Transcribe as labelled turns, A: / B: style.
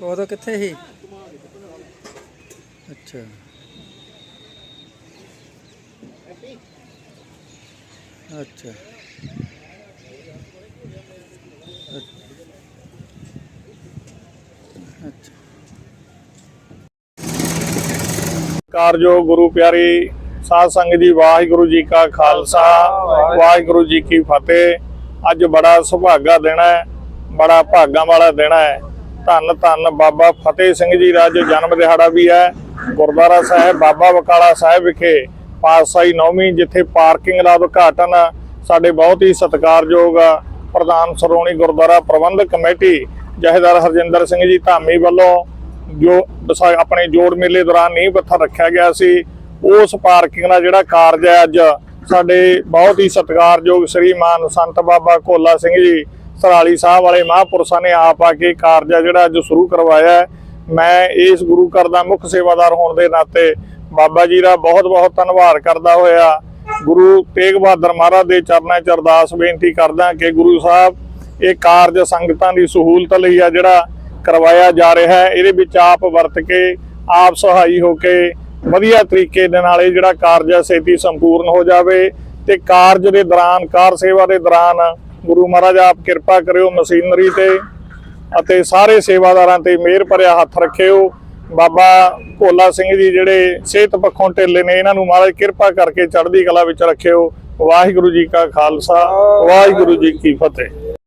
A: ਉਦੋਂ ਕਿੱਥੇ ਸੀ? ਅੱਛਾ। ਅੱਛਾ। ਅੱਛਾ।
B: ਕਾਰਜੋ ਗੁਰੂ ਪਿਆਰੀ ਸਾਧ ਸੰਗਤ ਜੀ, ਵਾਹਿਗੁਰੂ ਜੀ ਕਾ ਖਾਲਸਾ, ਵਾਹਿਗੁਰੂ ਜੀ ਕੀ ਫਤਿਹ। ਅੱਜ ਬੜਾ ਸੁਭਾਗਾ ਦਿਨ ਹੈ, ਬੜਾ ਭਾਗਾਂ ਵਾਲਾ ਦਿਨ ਹੈ। ਧੰਨ ਧੰਨ ਬਾਬਾ ਫਤਿਹ ਸਿੰਘ ਜੀ ਦਾ ਜੋ ਜਨਮ ਦਿਹਾੜਾ ਵੀ ਹੈ। ਗੁਰਦੁਆਰਾ ਸਾਹਿਬ, ਬਾਬਾ ਬਕਾਲਾ ਸਾਹਿਬ ਵਿਖੇ ਪਾਤਸ਼ਾਹੀ ਨੌਵੀਂ, ਜਿੱਥੇ ਪਾਰਕਿੰਗ ਦਾ ਉਦਘਾਟਨ ਸਾਡੇ ਬਹੁਤ ਹੀ ਸਤਿਕਾਰਯੋਗ ਪ੍ਰਧਾਨ ਸ਼੍ਰੋਮਣੀ ਗੁਰਦੁਆਰਾ ਪ੍ਰਬੰਧਕ ਕਮੇਟੀ ਜਹੇਦਾਰ ਹਰਜਿੰਦਰ ਸਿੰਘ ਜੀ ਧਾਮੀ ਵੱਲੋਂ ਜੋ ਆਪਣੇ ਜੋੜ ਮੇਲੇ ਦੌਰਾਨ ਨੀਂਹ ਪੱਥਰ ਰੱਖਿਆ ਗਿਆ ਸੀ, ਉਸ ਪਾਰਕਿੰਗ ਦਾ ਜਿਹੜਾ ਕਾਰਜ ਹੈ ਅੱਜ ਸਾਡੇ ਬਹੁਤ ਹੀ ਸਤਿਕਾਰਯੋਗ ਸ੍ਰੀਮਾਨ ਸੰਤ ਬਾਬਾ ਕੋਲਾ ਸਿੰਘ ਜੀ ਸਰਾਲੀ ਸਾਹਿਬ ਵਾਲੇ ਮਹਾਂਪੁਰਸ਼ਾਂ ਨੇ ਆਪ ਆ ਕੇ ਕਾਰਜ ਹੈ ਜਿਹੜਾ ਅੱਜ ਸ਼ੁਰੂ ਕਰਵਾਇਆ ਮੈਂ ਇਸ ਗੁਰੂ ਘਰ ਦਾ ਮੁੱਖ ਸੇਵਾਦਾਰ ਹੋਣ ਦੇ ਨਾਤੇ ਬਾਬਾ ਜੀ ਦਾ ਬਹੁਤ ਬਹੁਤ ਧੰਨਵਾਦ ਕਰਦਾ ਹੋਇਆ। ਗੁਰੂ ਤੇਗ ਬਹਾਦਰ ਮਹਾਰਾਜ ਦੇ ਚਰਨਾਂ 'ਚ ਅਰਦਾਸ ਬੇਨਤੀ ਕਰਦਾ ਕਿ ਗੁਰੂ ਸਾਹਿਬ, ਇਹ ਕਾਰਜ ਸੰਗਤਾਂ ਦੀ ਸਹੂਲਤ ਲਈ ਆ ਜਿਹੜਾ ਕਰਵਾਇਆ ਜਾ ਰਿਹਾ ਹੈ। ਇਹਦੇ ਵਿੱਚ ਆਪ ਵਰਤ ਕੇ, ਆਪ ਸਹਾਈ ਹੋ ਕੇ ਵਧੀਆ ਤਰੀਕੇ ਦੇ ਨਾਲ ਇਹ ਜਿਹੜਾ ਕਾਰਜ ਹੈ ਛੇਤੀ ਸੰਪੂਰਨ ਹੋ ਜਾਵੇ ਤੇ ਕਾਰਜ ਦੇ ਦੌਰਾਨ, ਕਾਰ ਸੇਵਾ ਦੇ ਦੌਰਾਨ ਗੁਰੂ ਮਹਾਰਾਜ, ਆਪ ਕਿਰਪਾ ਕਰਿਓ ਮਸ਼ੀਨਰੀ ਤੇ ਅਤੇ ਸਾਰੇ ਸੇਵਾਦਾਰਾਂ ਤੇ ਮਿਹਰ ਭਰਿਆ ਹੱਥ ਰੱਖਿਓ। ਬਾਬਾ ਭੋਲਾ ਸਿੰਘ ਜੀ ਜਿਹੜੇ ਸਿਹਤ ਪੱਖੋਂ ਢਿੱਲੇ ਨੇ, ਇਹਨਾਂ ਨੂੰ ਮਹਾਰਾਜ ਕਿਰਪਾ ਕਰਕੇ ਚੜ੍ਹਦੀ ਕਲਾ ਵਿੱਚ ਰੱਖਿਓ। ਵਾਹਿਗੁਰੂ ਜੀ ਕਾ ਖਾਲਸਾ, ਵਾਹਿਗੁਰੂ ਜੀ ਕੀ ਫਤਿਹ।